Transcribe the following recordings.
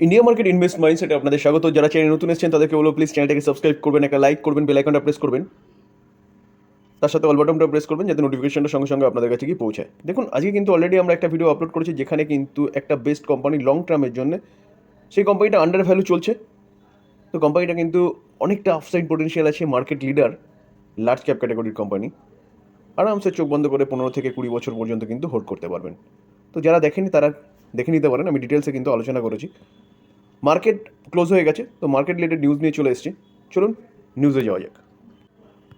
India market invest মাইন্ডসেটে আপনাদের স্বাগত। যারা চ্যানেল নতুন এসেছেন, তাদেরকে বলব প্লিজ চ্যানেলটাকে সাবস্ক্রাইব করবেন, একটা লাইক করবেন বেল আইকনটা প্রেস করবেন। তার সাথে অল বাটনটা প্রেস করবেন, যাতে নোটিফিকেশনটা সঙ্গে সঙ্গে আপনাদের কাছে গিয়ে পৌঁছায়। দেখুন, আজকে কিন্তু অলরেডি আমরা একটা ভিডিও আপলোড করেছি, যেখানে কিন্তু একটা বেস্ট কোম্পানি লং টার্মের জন্য, সেই কোম্পানিটা আন্ডার ভ্যালু চলছে। তো কোম্পানিটা কিন্তু অনেকটা আফসাইড পোটেনশিয়াল আছে মার্কেট লিডার লার্জ ক্যাপ ক্যাটাগরির কোম্পানি আরামসে চোখ বন্ধ করে পনেরো থেকে কুড়ি বছর পর্যন্ত কিন্তু হোল্ড করতে পারবেন। তো যারা দেখেনি তারা দেখে নিতে পারেন, আমি ডিটেলসে কিন্তু আলোচনা করেছি। মার্কেট ক্লোজ হয়ে গেছে, তো মার্কেট রিলেটেড নিউজ নিয়ে চলে এসেছি। চলুন নিউজে যাওয়া যাক।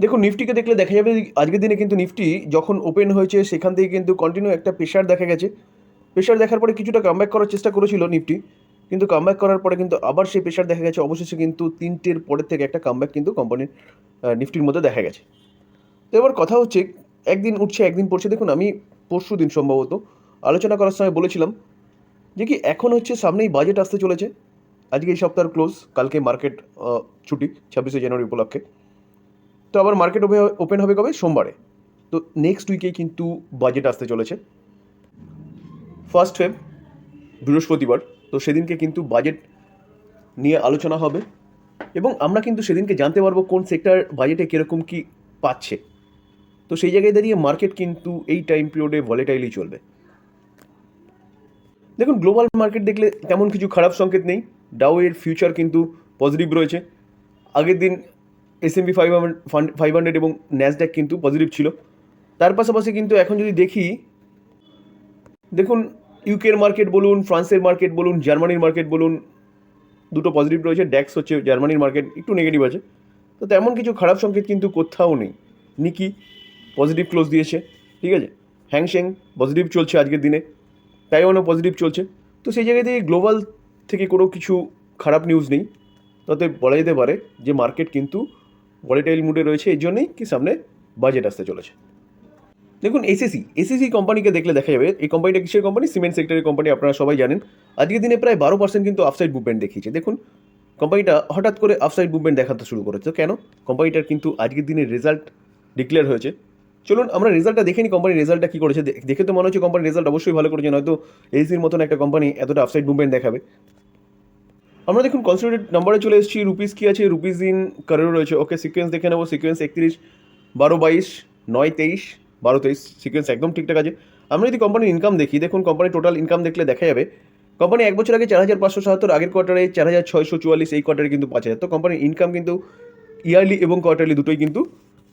দেখুন নিফটিকে দেখলে দেখা যাবে, আজকের দিনে কিন্তু নিফটি যখন ওপেন হয়েছে, সেখান থেকে কিন্তু কন্টিনিউ একটা প্রেশার দেখা গেছে। প্রেশার দেখার পরে কিছুটা কামব্যাক করার চেষ্টা করেছিল নিফটি কিন্তু কামব্যাক করার পরে কিন্তু আবার সেই প্রেশার দেখা গেছে। অবশেষে কিন্তু তিনটের পরের থেকে একটা কামব্যাক কিন্তু কোম্পানির নিফটির মধ্যে দেখা গেছে। তো এবার কথা হচ্ছে, একদিন উঠছে, একদিন পড়ছে। দেখুন, আমি পরশু দিন সম্ভবত আলোচনা করার সময় বলেছিলাম যে কি এখন হচ্ছে সামনেই বাজেট আসতে চলেছে। আজকে এই সপ্তাহের ক্লোজ কালকে মার্কেট ছুটি, ছাব্বিশে জানুয়ারি উপলক্ষে। তো আবার মার্কেট ওপেন হবে কবে? সোমবারে। তো নেক্সট উইকেই কিন্তু বাজেট আসতে চলেছে। ফার্স্ট ফেব বৃহস্পতিবার। তো সেদিনকে কিন্তু বাজেট নিয়ে আলোচনা হবে। এবং আমরা কিন্তু সেদিনকে জানতে পারব কোন সেক্টর বাজেটে কীরকম কী পাচ্ছে। তো সেই জায়গায় দাঁড়িয়ে মার্কেট কিন্তু এই টাইম পিরিয়ডে ভলেটাইলি চলবে। দেখুন গ্লোবাল মার্কেট দেখলে তেমন কিছু খারাপ সংকেত নেই। ডাও এর ফিউচার কিন্তু পজিটিভ রয়েছে। আগের দিন S M B five five hundred এবং ন্যাসড্যাক কিন্তু পজিটিভ ছিল। তার পাশাপাশি কিন্তু এখন যদি দেখি, দেখুন ইউকের মার্কেট বলুন ফ্রান্সের মার্কেট বলুন জার্মানির মার্কেট বলুন, দুটো পজিটিভ রয়েছে। ড্যাক্স হচ্ছে জার্মানির মার্কেট একটু নেগেটিভ আছে। তো তেমন কিছু খারাপ সংকেত কিন্তু কোথাও নেই। নিকি পজিটিভ ক্লোজ দিয়েছে। ঠিক আছে? হ্যাংশেং পজিটিভ চলছে আজকের দিনে। তাইওয়ানও পজিটিভ চলছে। তো সেই জায়গা থেকে গ্লোবাল থেকে কোনো কিছু খারাপ নিউজ নেই। তাতে বলা যেতে পারে যে মার্কেট কিন্তু ভলেটাইল মুডে রয়েছে এই জন্যই কি সামনে বাজেট আসতে চলেছে। দেখুন এসএসি এসএসি কোম্পানিকে দেখলে দেখা যাবে, এই কোম্পানিটা কিসের কোম্পানি সিমেন্ট সেক্টরের কোম্পানি আপনারা সবাই জানেন। আজকের দিনে প্রায় বারো পার্সেন্ট কিন্তু আফসাইড মুভমেন্ট দেখিয়েছে। দেখুন কোম্পানিটা হঠাৎ করে আফসাইড মুভমেন্ট দেখাতে শুরু করেছে। কেন? কোম্পানিটার কিন্তু আজকের দিনে রেজাল্ট ডিক্লেয়ার হয়েছে। চলুন, আমরা রেজাল্টটা দেখে নিই কোম্পানির রেজাল্টটা কী করেছে। দেখে তো মনে হচ্ছে কোম্পানির রেজাল্ট অবশ্যই ভালো করেছে, নয়তো এসির মতন একটা কোম্পানি এতটা আফসাইড মুভমেন্ট দেখাবে। আমরা দেখুন কনসিডারেড নাম্বারে চলে এসেছি রুপিস কি আছে? রুপিস ইন কারেরও রয়েছে। ওকে সিকোয়েন্স দেখে নেব সিকোয়েন্স একত্রিশ, বারো বাইশ, নয় তেইশ, বারো তেইশ সিকোয়েন্স একদম ঠিকঠাক আছে। আমরা যদি কোম্পানির ইনকাম দেখি, দেখুন কোম্পানির টোটাল ইনকাম দেখলে দেখা যাবে কোম্পানি এক বছর আগে চার হাজার পাঁচশো সাতাত্তর, আগের কোয়ার্টারে চার হাজার ছয়শো চুয়াল্লিশ, এই কোয়ার্টারে কিন্তু পাঁচ হাজার। তো কোম্পানির ইনকাম কিন্তু ইয়ারলি এবং কোয়ার্টারলি দুটোই কিন্তু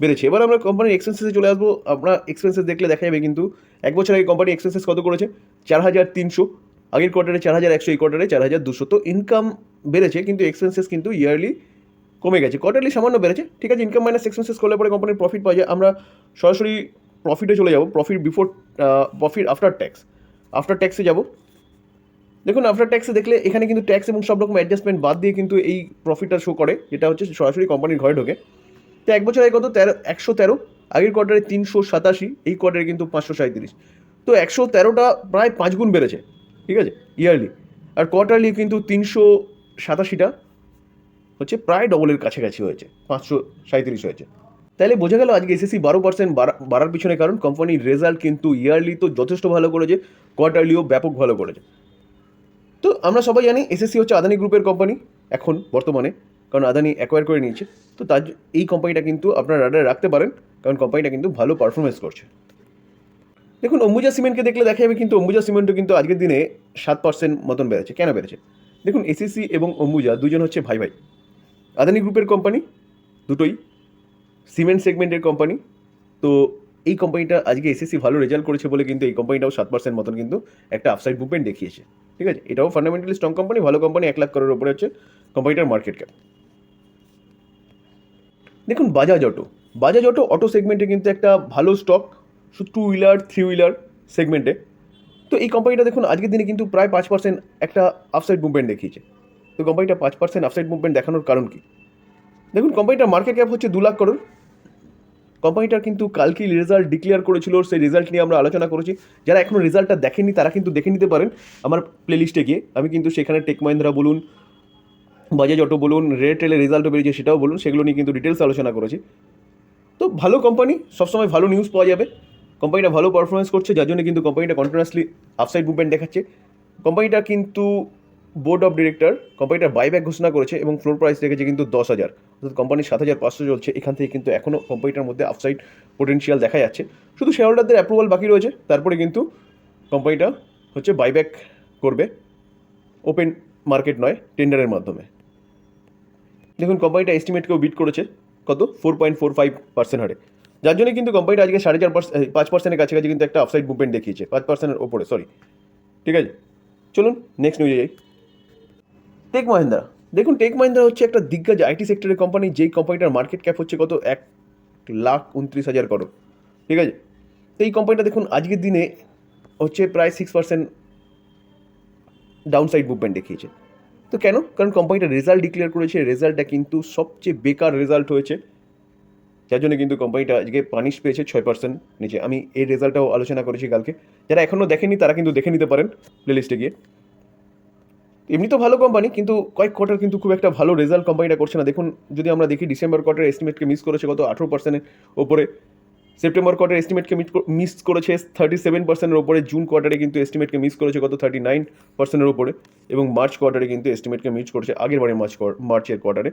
বেড়েছে। এবার আমরা কোম্পানির এক্সপেন্সেসে চলে আসব। আমরা এক্সপেন্সেস দেখলে দেখা যাবে কিন্তু এক বছর আগে কোম্পানি এক্সপেন্সেস কত করেছে? চার হাজার তিনশো। আগের কোয়ার্টারে চার হাজার একশো, এই কোয়ার্টারে চার হাজার দুশো। তো ইনকাম বেড়েছে কিন্তু এক্সপেন্সেস কিন্তু ইয়ারলি কমে গেছে। কোয়ার্টারলি সামান্য বেড়েছে। ঠিক আছে ইনকাম মাইনাস এক্সপেন্সেস করলে পরে কোম্পানির প্রফিট পাওয়া যায়। আমরা সরাসরি প্রফিটে চলে যাব। Profit before profit after tax after ট্যাক্সে যাব। দেখুন আফটার ট্যাক্সে দেখলে এখানে কিন্তু ট্যাক্স এবং সব রকম অ্যাডজাস্টমেন্ট বাদ দিয়ে কিন্তু এই প্রফিটটা শো করে। যেটা হচ্ছে সরাসরি কোম্পানির ঘরে ঢোকে। তো এক বছর আগে কত? তেরো, একশো তেরো। আগের কোয়ার্টারে তিনশো সাতাশি, এই কোয়ার্টারে কিন্তু পাঁচশো সাঁত্রিশ তো একশো তেরোটা প্রায় পাঁচ গুণ বেড়েছে, ঠিক আছে? ইয়ারলি আর কোয়ার্টারলি কিন্তু তিনশো সাতাশিটা হচ্ছে প্রায় ডবলের কাছাকাছি হয়েছে, পাঁচশো সাঁত্রিশ হয়েছে। তাহলে বোঝা গেল আজকে এসএসসি বারো পার্সেন্ট বাড়ার পিছনে কারণ কোম্পানির রেজাল্ট কিন্তু ইয়ারলি তো যথেষ্ট ভালো করেছে কোয়ার্টারলিও ব্যাপক ভালো করেছে। তো আমরা সবাই জানি এসএসসি হচ্ছে আদানি গ্রুপের কোম্পানি এখন, বর্তমানে। কারণ আদানি অ্যাকোয়ার করে নিয়েছে। তো তার এই কোম্পানিটা কিন্তু আপনার রাডারে রাখতে পারেন, কারণ কোম্পানিটা কিন্তু ভালো পারফরমেন্স করছে। দেখুন, অম্বুজা সিমেন্টকে দেখলে দেখা যাবে কিন্তু অম্বুজা সিমেন্টও কিন্তু আজকের দিনে সাত পার্সেন্ট মতন বেড়েছে। কেন বেড়েছে? দেখুন এসিসি এবং অম্বুজা দুজন হচ্ছে ভাই ভাই। আদানি গ্রুপের কোম্পানি দুটোই সিমেন্ট সেগমেন্টের কোম্পানি তো এই কোম্পানিটা আজকে এসএসসি ভালো রেজাল্ট করেছে বলে কিন্তু এই কোম্পানিটাও সাত পার্সেন্ট মতন কিন্তু একটা আফসাইড মুভমেন্ট দেখিয়েছে। ঠিক আছে? এটাও ফান্ডামেন্টালি স্ট্রং কোম্পানি ভালো কোম্পানি এক লাখ করোড়ের উপরে হচ্ছে কোম্পানিটার মার্কেট ক্যাপ দেখুন Bajaj Auto Bajaj Auto auto সেগমেন্টে কিন্তু একটা ভালো স্টক শুধু টু হুইলার থ্রি হুইলার সেগমেন্টে তো এই কোম্পানিটা দেখুন, আজকের দিনে কিন্তু প্রায় পাঁচ পার্সেন্ট একটা আফসাইড মুভমেন্ট দেখিয়েছে। তো কোম্পানিটা পাঁচ পার্সেন্ট আফসাইড মুভমেন্ট দেখানোর কারণ কি? দেখুন কোম্পানিটার মার্কেট ক্যাপ হচ্ছে দু লাখ করোড় কোম্পানিটার কিন্তু কালকেই রেজাল্ট ডিক্লেয়ার করেছিল, সেই রেজাল্ট নিয়ে আমরা আলোচনা করেছি। যারা এখনও রেজাল্টটা দেখেনি তারা কিন্তু দেখে নিতে পারেন আমার প্লেলিস্টে গিয়ে। আমি কিন্তু সেখানে টেক মহিন্দ্রা বলুন বাজাজ অটো বলুন রেটেলের রেজাল্টও বেরিয়েছে সেটাও বলুন, সেগুলো নিয়ে কিন্তু ডিটেলস আলোচনা করেছি। তো ভালো কোম্পানি সবসময় ভালো নিউজ পাওয়া যাবে। কোম্পানিটা ভালো পারফরমেন্স করছে, যার জন্য কিন্তু কোম্পানিটা কন্টিনিউয়াসলি আপসাইড মুভমেন্ট দেখাচ্ছে। কোম্পানিটা কিন্তু বোর্ড অফ ডিরেক্টর কোম্পানিটার বাইব্যাক ঘোষণা করেছে এবং ফ্লোর প্রাইস রেখেছে কিন্তু দশ হাজার। অর্থাৎ কোম্পানির সাত হাজার পাঁচশো চলছে, এখান থেকে কিন্তু এখনও কোম্পানিটার মধ্যে আপসাইড পোটেনশিয়াল দেখা যাচ্ছে। শুধু শেয়ার হোল্ডারদের অ্যাপ্রুভাল বাকি রয়েছে, তারপরে কিন্তু কোম্পানিটা হচ্ছে বাইব্যাক করবে। ওপেন মার্কেট নয় টেন্ডারের মাধ্যমে। দেখুন কোম্পানিটা এস্টিমেটকেও বিট করেছে। কত? Four point four five percent হারে। যার জন্য কিন্তু কোম্পানিটা আজকে সাড়ে চার পার্সেন্ট পাঁচ পার্সেন্টের কাছাকাছি কিন্তু একটা আপসাইড মুভমেন্ট দেখিয়েছে, পাঁচ পার্সেন্টের ওপরে সরি ঠিক আছে? চলুন নেক্সট নিউজে যাই। টেক মহিন্দ্রা দেখুন টেক মহিন্দ্রা হচ্ছে একটা দিগ্গজ আইটি সেক্টরের কোম্পানি যেই কোম্পানিটার মার্কেট ক্যাপ হচ্ছে কত? এক লাখ উনত্রিশ হাজার করো ঠিক আছে? তো এই কোম্পানিটা দেখুন, আজকের দিনে হচ্ছে প্রায় সিক্স পার্সেন্ট ডাউনসাইড মুভমেন্ট দেখিয়েছে। তো কেন? কারণ কোম্পানিটা রেজাল্ট ডিক্লেয়ার করেছে রেজাল্টটা কিন্তু সবচেয়ে বেকার রেজাল্ট হয়েছে। যার জন্য কিন্তু কোম্পানিটা আজকে পানিশ পেয়েছে ছয় পার্সেন্ট নিচে। আমি এই রেজাল্টটাও আলোচনা করেছি কালকে। যারা এখনও দেখেনি তারা কিন্তু দেখে নিতে পারেন প্লেলিস্টে গিয়ে। এমনি তো ভালো কোম্পানি কিন্তু কয়েক কোয়ার্টার কিন্তু খুব একটা ভালো রেজাল্ট কোম্পানিটা করছে না। দেখুন, যদি আমরা দেখি ডিসেম্বর কোয়ার্টার এস্টিমেটকে মিস করেছে কত? আঠেরো পার্সেন্টের ওপরে। সেপ্টেম্বর কোয়ার্টার এস্টিমেটকে মিস করেছে থার্টি সেভেন পার্সেন্টের ওপরে জুন কোয়ার্টারে কিন্তু এস্টিমেটকে মিস করেছে কত? থার্টি নাইন পার্সেন্টের ওপরে এবং মার্চ কোয়ার্টারে কিন্তু এস্টিমেটকে মিস করেছে আগের বারে মার্চ মার্চের কোয়ার্টারে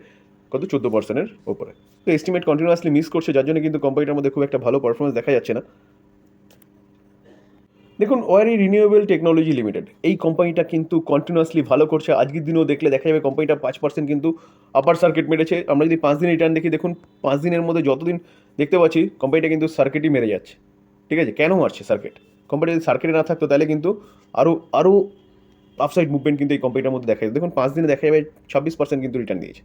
কত? চোদ্দ পার্সেন্টের ওপরে তো এস্টিমেট কন্টিনিউয়াসলি মিস করছে, যার জন্য কিন্তু কোম্পানিটার মধ্যে খুব একটা ভালো পারফরমেন্স দেখা যাচ্ছে না। দেখুন, ওয়ারি রিনিউয়েবল টেকনোলজি লিমিটেড এই কোম্পানিটা কিন্তু কন্টিনিউয়াসলি ভালো করছে। আজকের দিনেও দেখলে দেখা যাবে কোম্পানিটা পাঁচ পার্সেন্ট কিন্তু আপার সার্কিট মেরেছে। আমরা যদি পাঁচ দিন রিটার্ন দেখি, দেখুন, পাঁচ দিনের মধ্যে যতদিন দেখতে পাচ্ছি কোম্পানিটা কিন্তু সার্কিটই মেরে যাচ্ছে। ঠিক আছে? কেন মারছে সার্কিট কোম্পানি যদি সার্কিটে না থাকতো, তাহলে কিন্তু আরও আরও আপসাইড মুভমেন্ট কিন্তু এই কোম্পানিটার মধ্যে দেখা যাবে দেখুন, পাঁচ দিনে দেখা যাবে ছাব্বিশ পার্সেন্ট কিন্তু রিটার্ন দিয়েছে।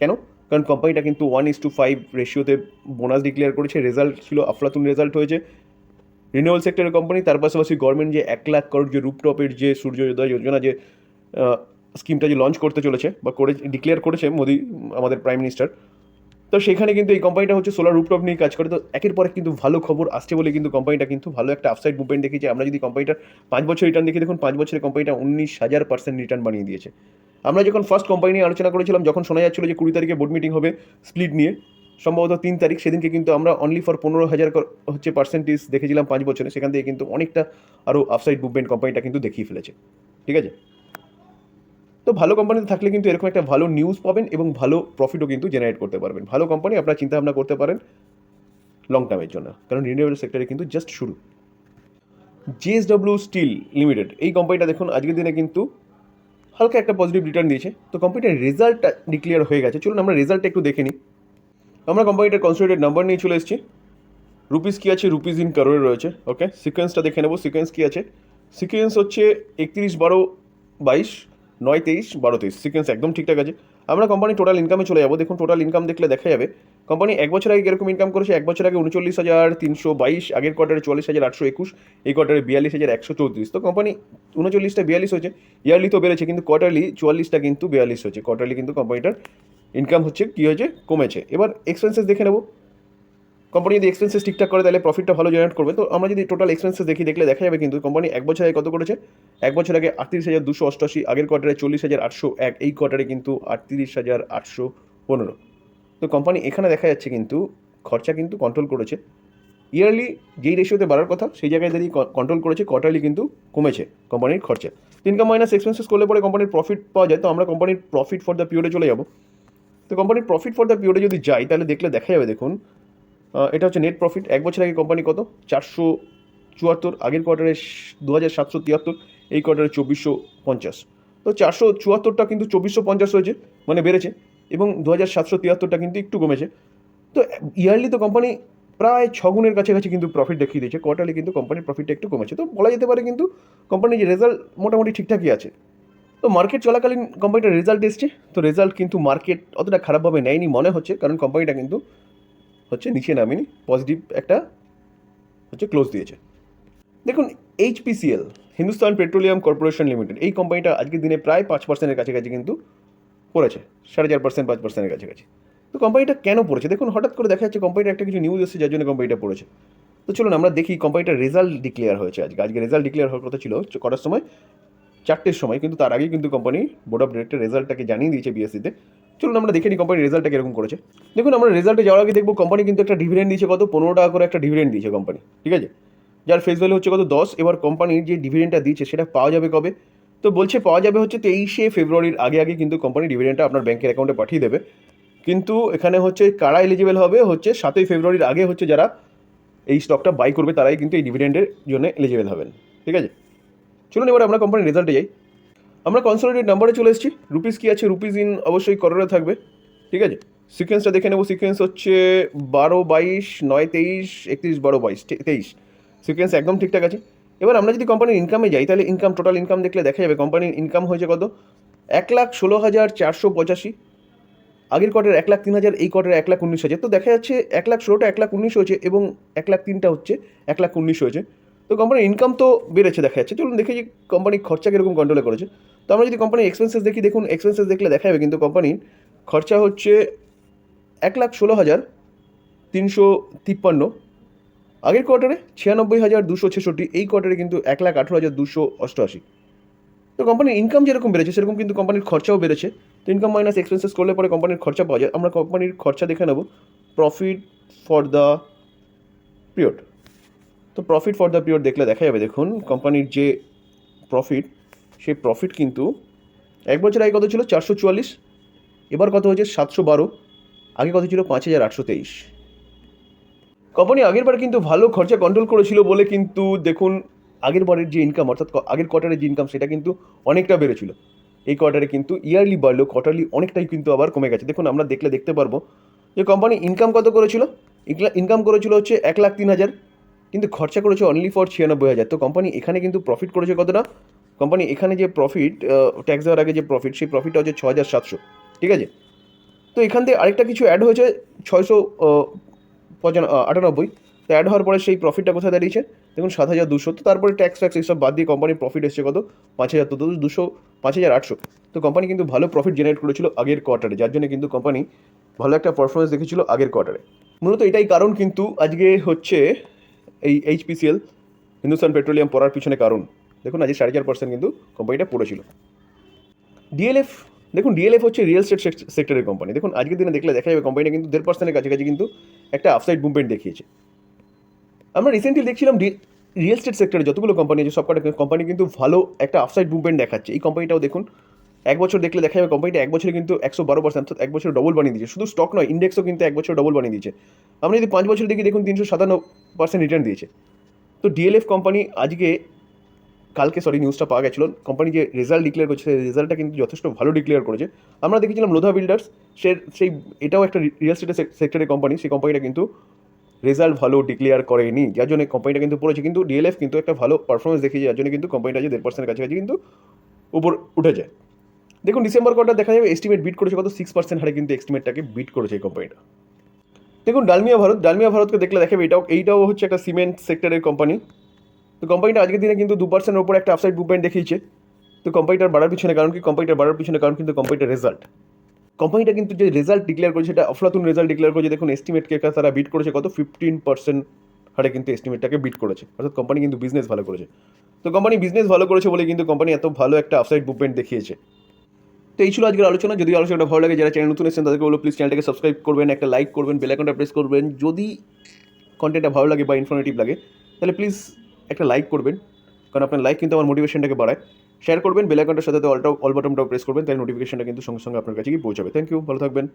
কেন? কারণ কোম্পানিটা কিন্তু ওয়ান ইস টু ফাইভ রেশিওতে বোনাস ডিক্লেয়ার করেছে। রেজাল্ট ছিল, আফলাতুন রেজাল্ট হয়েছে। রিনিউয়াল সেক্টরের কোম্পানি তার পাশাপাশি গভর্নমেন্ট যে এক লাখ করোড় যে রুপটপের যে সূর্যোদয় যোজনা যে স্কিমটা যে লঞ্চ করতে চলেছে বা করে ডিক্লেয়ার করেছে মোদি, আমাদের প্রাইম মিনিস্টার তো সেখানে কিন্তু এই কোম্পানিটা হচ্ছে সোলার রুপটপ নিয়ে কাজ করে। তো একের পর কিন্তু ভালো খবর আসছে বলে কিন্তু কোম্পানিটা কিন্তু ভালো একটা আপসাইড মুভমেন্ট দেখেছি। আমরা যদি কোম্পানিটার পাঁচ বছর রিটার্ন দেখি, দেখুন পাঁচ বছরে কোম্পানিটা উনিশ হাজার পার্সেন্ট রিটার্ন বানিয়ে দিয়েছে। আমরা যখন ফার্স্ট কোম্পানি নিয়ে আলোচনা করেছিলাম, যখন শোনা যাচ্ছিল যে কুড়ি তারিখে বোর্ড মিটিং হবে স্প্লিট নিয়ে, সম্ভবত তিন তারিখ, সেদিনকে কিন্তু আমরা অনলি ফর পনেরো হাজার হচ্ছে পার্সেন্টেজ দেখেছিলাম পাঁচ বছরে। সেখান থেকে কিন্তু অনেকটা আরও আপসাইড মুভমেন্ট কোম্পানিটা কিন্তু দেখিয়ে ফেলেছে। ঠিক আছে? তো ভালো কোম্পানিতে থাকলে কিন্তু এরকম একটা ভালো নিউজ পাবেন এবং ভালো প্রফিটও কিন্তু জেনারেট করতে পারবেন। ভালো কোম্পানি আপনার চিন্তা ভাবনা করতে পারেন লং টার্মের জন্য। কারণ রিনিউয়েবল সেক্টরে কিন্তু জাস্ট শুরু। জিএসডব্লিউ স্টিল লিমিটেড এই কোম্পানিটা দেখুন, আজকের দিনে কিন্তু হালকা একটা পজিটিভ রিটার্ন দিয়েছে। তো কোম্পানিটার রেজাল্টটা ডিক্লিয়ার হয়ে গেছে। চলুন আমরা রেজাল্টটা একটু দেখে নিই। আমরা কোম্পানিটার কনসিডারেড নাম্বার নিয়ে চলে এসেছি। রুপিস কী আছে? রুপিস ইন কারোরে রয়েছে। ওকে সিকোয়েন্সটা দেখে নেব। সিকোয়েন্স কী আছে? সিকোয়েন্স হচ্ছে একত্রিশ বারো বাইশ। নয় তেইশ, বারো তেইশ সিকোয়েন্স একদম ঠিকঠাক আছে। আমরা কোম্পানি টোটাল ইনকামে চলে যাব। দেখুন টোটাল ইনকাম দেখলে দেখা যাবে কোম্পানি এক বছর আগে এরকম ইনকাম করেছে? এক বছর আগে উনচল্লিশ হাজার তিনশো বাইশ, আগের কোয়ার্টারে চল্লিশ হাজার আটশো একুশ, এই কোয়ার্টারে বিয়াল্লিশ হাজার একশো চৌত্রিশ। তো কোম্পানি উনচল্লিশটা বিয়াল্লিশ হয়েছে। ইয়ারলি তো বেড়েছে, কিন্তু কোয়ার্টারলি চুয়াল্লিশটা কিন্তু বিয়াল্লিশ হয়েছে। কোয়ার্টারলি কিন্তু কোম্পানিটার ইনকাম হচ্ছে, কী হয়েছে? কমেছে। এবার এক্সপেন্সেস দেখে নেব। কোম্পানি যদি এক্সপেন্সেস ঠিকঠাক করে, তাহলে প্রফিটটা ভালো জেনারেট করবে। তো আমরা যদি টোটাল এক্সপেন্সেস দেখি, দেখলে দেখা যাবে কিন্তু কোম্পানি এক বছর আগে কত করেছে? এক বছর আগে আটত্রিশ হাজার দুশো অষ্টআশি, আগের কোয়ার্টারে চল্লিশ হাজার আটশো এক, এই কোয়ার্টারে কিন্তু আটত্রিশ হাজার আটশো পনেরো। তো কোম্পানি এখানে দেখা যাচ্ছে কিন্তু খরচা কিন্তু কন্ট্রোল করেছে। ইয়ারলি যেই রেশিওতে বাড়ার কথা, সেই জায়গায় দাঁড়িয়ে কন্ট্রোল করেছে কোয়ার্টারলি কিন্তু কমেছে কোম্পানির খরচা। ইনকাম মাইনাস এক্সপেন্সেস করলে পরে কোম্পানির প্রফিট পাওয়া যায়, তো আমরা কোম্পানির প্রফিট ফর দ্য পিরিয়ডে চলে যাব। তো কোম্পানির প্রফিট ফর দ্য পিরিয়ডে যদি যাই, তাহলে দেখলে দেখা যাবে দেখুন এটা হচ্ছে নেট প্রফিট এক বছর আগে কোম্পানি কত? চারশো চুয়াত্তর, আগের কোয়ার্টারে দু হাজার সাতশো তিয়াত্তর, এই কোয়ার্টারে চব্বিশশো পঞ্চাশ। তো চারশো চুয়াত্তরটা কিন্তু চব্বিশশো পঞ্চাশ হয়েছে মানে বেড়েছে, এবং দু হাজার সাতশো তিয়াত্তরটা কিন্তু একটু কমেছে। তো ইয়ারলি তো কোম্পানি প্রায় ছগুণের কাছাকাছি কিন্তু প্রফিট দেখিয়ে দিয়েছে কোয়ার্টারলি কিন্তু কোম্পানির প্রফিটটা একটু কমেছে। তো বলা যেতে পারে কিন্তু কোম্পানির যে রেজাল্ট মোটামুটি ঠিকঠাকই আছে। তো মার্কেট চলাকালীন কোম্পানিটার রেজাল্ট এসছে, তো রেজাল্ট কিন্তু মার্কেট অতটা খারাপভাবে নেয়নি মনে হচ্ছে, কারণ কোম্পানিটা কিন্তু হচ্ছে নিচে নামেনি পজিটিভ একটা হচ্ছে ক্লোজ দিয়েছে। দেখুন HPCL Hindustan Petroleum Corporation Limited এই কোম্পানিটা আজকের দিনে প্রায় পাঁচ পার্সেন্টের কাছাকাছি কিন্তু পড়েছে, সাড়ে চার পার্সেন্ট পাঁচ পার্সেন্টের কাছাকাছি। তো কোম্পানিটা কেন পড়েছে? দেখুন, হঠাৎ করে দেখা যাচ্ছে কোম্পানিটা একটা কিছু নিউজ এসেছে, যার জন্য কোম্পানিটা পড়েছে। তো চলুন, আমরা দেখি কোম্পানিটার রেজাল্ট ডিক্লেয়ার হয়েছে আজকে। আজকে রেজাল্ট ডিক্লেয়ার হওয়ার কথা ছিল কটার সময়? চারটের সময়, কিন্তু তার আগে কিন্তু কোম্পানি বোর্ড অফ ডিরেক্টর রেজাল্টটাকে জানিয়ে দিয়েছে বিএসসিতে চলুন আমরা দেখে নিই কোম্পানির রেজাল্টটা কীরকম করেছে। দেখুন, আমরা রেজাল্টে যাওয়ার আগে দেখব কোম্পানি কিন্তু একটা ডিভিডেন্ড দিয়েছে কত? পনেরো টাকা করে একটা ডিভিডেন্ড দিয়েছে কোম্পানি ঠিক আছে? যার ফেস ভ্যালু হচ্ছে কত? দশ। এবার কোম্পানির যে ডিভিডেন্ডটা দিয়েছে, সেটা পাওয়া যাবে কবে? তো বলছে পাওয়া যাবে হচ্ছে তেইশে ফেব্রুয়ারির আগে আগে কিন্তু কোম্পানি ডিভিডেন্ডটা আপনার ব্যাংকের অ্যাকাউন্টে পাঠিয়ে দেবে। কিন্তু এখানে হচ্ছে কারা এলিজিবল হবে? হচ্ছে সাতই ফেব্রুয়ারির আগে হচ্ছে যারা এই স্টকটা বাই করবে, তারাই কিন্তু এই ডিভিডেন্ডের জন্য এলিজিবল হবেন, ঠিক আছে? চলুন এবার আমরা কোম্পানির রেজাল্টে যাই। আমরা কনসোলিডেট নাম্বারে চলে এসেছি। রুপিস কি আছে? রুপিস ইন অবশ্যই করোরে থাকবে। ঠিক আছে? সিকোয়েন্সটা দেখে নেব। সিকোয়েন্স হচ্ছে বারো বাইশ, নয় তেইশ, একত্রিশ, বারো বাইশ তেইশ। সিকোয়েন্স একদম ঠিকঠাক আছে। এবার আমরা যদি কোম্পানির ইনকামে যাই, তাহলে ইনকাম টোটাল ইনকাম দেখলে দেখা যাবে কোম্পানির ইনকাম হয়েছে কত? এক লাখ ষোলো হাজার চারশো পঁচাশি। আগের কোয়ার্টার এক লাখ তিন হাজার, এই কোয়ার্টার এক লাখ উনিশ হাজার। তো দেখা যাচ্ছে এক লাখ ষোলোটা এক লাখ উনিশ হয়েছে এবং এক লাখ তিনটা হচ্ছে এক লাখ উনিশ হয়েছে। তো কোম্পানির ইনকাম তো বেড়েছে, দেখা যাচ্ছে। চলুন দেখে যে কোম্পানি খরচা কীরকম কন্ট্রোলে করেছে। তো আমরা যদি কোম্পানির এক্সপেন্সেস দেখি, দেখুন এক্সপেন্সেস দেখলে দেখা যাবে কিন্তু কোম্পানির খরচা হচ্ছে এক লাখ ষোলো হাজার তিনশো তিপ্পান্ন। আগের কোয়ার্টারে ছিয়ানব্বই হাজার দুশো ছেষট্টি, এই কোয়ার্টারে কিন্তু এক লাখ আঠেরো হাজার দুশো অষ্টআশি। তো কোম্পানির ইনকাম যেরকম বেড়েছে, সেরকম কিন্তু কোম্পানির খরচাও বেড়েছে। তো ইনকাম মাইনাস এক্সপেন্সেস করলে পরে কোম্পানির খরচা পাওয়া যায়। আমরা কোম্পানির খরচা দেখে নেব। প্রফিট ফর দ্য পিরিয়ড তো প্রফিট ফর দ্য পিরিয়ড দেখলে দেখা যাবে, দেখুন কোম্পানির যে প্রফিট সেই প্রফিট কিন্তু এক বছর আগে কত ছিল চারশো চুয়াল্লিশ, এবার কত হয়েছে সাতশো বারো আগে কত ছিল পাঁচ হাজার আটশো তেইশ। কোম্পানি আগের বার কিন্তু ভালো খরচা কন্ট্রোল করেছিল বলে কিন্তু দেখুন, আগের বারের যে ইনকাম অর্থাৎ আগের কোয়ার্টারের যে ইনকাম সেটা কিন্তু অনেকটা বেড়েছিল। এই কোয়ার্টারে কিন্তু ইয়ারলি বাড়লেও কোয়ার্টারলি অনেকটাই কিন্তু আবার কমে গেছে। দেখুন, আমরা দেখলে দেখতে পারব যে কোম্পানি ইনকাম কত করেছিল? ইনকাম করেছিল হচ্ছে এক লাখ তিন হাজার, কিন্তু খরচা করেছে অনলি ফর ছিয়ানব্বই হাজার। তো কোম্পানি এখানে কিন্তু প্রফিট করেছে কতটা? কোম্পানি এখানে যে প্রফিট ট্যাক্স দেওয়ার আগে যে প্রফিট সেই প্রফিটটা হচ্ছে ছ হাজার সাতশো। ঠিক আছে? তো এখান থেকে আরেকটা কিছু অ্যাড হয়েছে, ছয়শো পঁচান আটানব্বই। তো অ্যাড হওয়ার পরে সেই প্রফিটটা কোথায় দাঁড়িয়েছে? দেখুন সাত হাজার দুশো। তো তারপরে ট্যাক্স ফ্যাক্স এইসব বাদ দিয়ে কোম্পানির প্রফিট এসছে কত? পাঁচ হাজার। তো দুশো পাঁচ হাজার আটশো। তো কোম্পানি কিন্তু ভালো প্রফিট জেনারেট করেছিল আগের কোয়ার্টারে যার জন্য কিন্তু কোম্পানি ভালো একটা পারফরমেন্স দেখেছিল আগের কোয়ার্টারে মূলত এটাই কারণ কিন্তু আজকে হচ্ছে এই এইচপিসিএল হিন্দুস্তান পেট্রোলিয়াম পড়ার পিছনে কারণ। দেখুন আজকে সাড়ে চার পার্সেন্ট কিন্তু কোম্পানিটা পড়েছিল ডিএলএফ দেখুন ডিএলএফ হচ্ছে রিয়েল এস্টেট সেক্টরের কোম্পানি দেখুন, আজকের দিনে দেখলে দেখা যাবে কোম্পানিটা কিন্তু দেড় পার্সেন্টের কাছাকাছি কিন্তু একটা আফসাইড মুভমেন্ট দেখিয়েছে। আমরা রিসেন্টলি দেখছিলাম রিয়েল এস্টেট সেক্টরে যতগুলো কোম্পানি আছে, সবকটা কোম্পানি কিন্তু ভালো একটা আফসাইড মুভমেন্ট দেখাচ্ছে। এই কোম্পানিটাও দেখুন, এক বছর দেখলে দেখা যাবে কোম্পানিটা এক বছরে কিন্তু একশো বারো পার্সেন্ট অর্থাৎ এক বছর ডবল বানিয়ে দিয়েছে। শুধু স্টক নয় ইন্ডেক্সও কিন্তু এক বছর ডবল বানিয়ে দিয়েছে। আমরা যদি পাঁচ বছর দেখি, দেখুন, তিনশো সাতান্ন পার্সেন্ট রিটার্ন দিয়েছে। তো ডিএলএফ কোম্পানি আজকে কালকে সরি নিউজটা পাওয়া গেছিল। কোম্পানি যে রেজাল্ট ডিক্লেয়ার করেছে, সেই রেজাল্টটা কিন্তু যথেষ্ট ভালো ডিক্লেয়ার করেছে। আমরা দেখেছিলাম লোধা বিল্ডার্স সে, সেই, এটাও একটা রিয়েল স্টেটের সেক্টরের কোম্পানি সেই কোম্পানিটা কিন্তু রেজাল্ট ভালো ডিক্লেয়ার করেনি। যার জন্য কোম্পানিটা কিন্তু পড়েছে, কিন্তু ডিএলএফ কিন্তু একটা ভালো পারফরমেন্স দেখিয়েছে, যার জন্য কিন্তু কোম্পানিটা যে দেড় পার্সেন্টের কাছাকাছি কিন্তু উপর উঠে যায়। দেখুন ডিসেম্বর কোয়ার্টার দেখা যাবে এস্টিমেট বিট করেছে কত? সিক্স পার্সেন্ট হারে কিন্তু এস্টিমেটটাকে বিট করেছে এই কোম্পানিটা দেখুন, ডালমিয়া ভারত, ডালমিয়া ভারতকে দেখলে দেখাবে, এটাও, এইটাও হচ্ছে একটা সিমেন্ট সেক্টরের কোম্পানি তো কোম্পানিটা আজকের দিনে কিন্তু দু পার্সেন্টের উপর একটা আপসাইড মুভমেন্ট দেখিয়েছে। তো কোম্পানিটার বাড়ার পিছনে কারণ কি? কোম্পানিটার বাড়ার পিছনে কারণ কিন্তু কোম্পানিটার রেজাল্ট কোম্পানিটা কিন্তু যে রেজাল্ট ডিক্লেয়ার করেছে, সেটা অফলাতুন রেজাল্ট ডিক্লেয়ার করেছে, দেখুন এস্টিমেটকে তারা বিট করেছে, কত? ফিফটিন পার্সেন্ট হারে কিন্তু এস্টিমেটটাকে বিট করেছে। অর্থাৎ কোম্পানি কিন্তু বিজনেস ভালো করেছে। তো কোম্পানি বিজনেস ভালো করেছে বলে কিন্তু কোম্পানি এত ভালো একটা আপসাইড মুভমেন্ট দেখিয়েছে। তো এই ছিল আজকের আলোচনা। যদি আলোচনাটা ভালো লাগে, যারা চ্যানেল নতুন এসেছেন, তাদেরকে বলো প্লিজ চ্যানেলটাকে সাবস্ক্রাইব করবেন, একটা লাইক করবেন বেল আইকনটা প্রেস করবেন। যদি কন্টেন্টটা ভালো লাগে বা ইনফরমেটিভ লাগে, তাহলে প্লিজ একটা লাইক করবেন, কারণ আপনার লাইক কিন্তু আমার মোটিভেশনটাকে বাড়ায়। শেয়ার করবেন বেল আইকনটার সাথে অল অল বাটনটাও প্রেস করবেন, তাহলে নোটিফিকেশনটা কিন্তু সঙ্গে সঙ্গে আপনার কাছে গিয়ে পৌঁছাবে। থ্যাংক ইউ ভালো থাকবেন।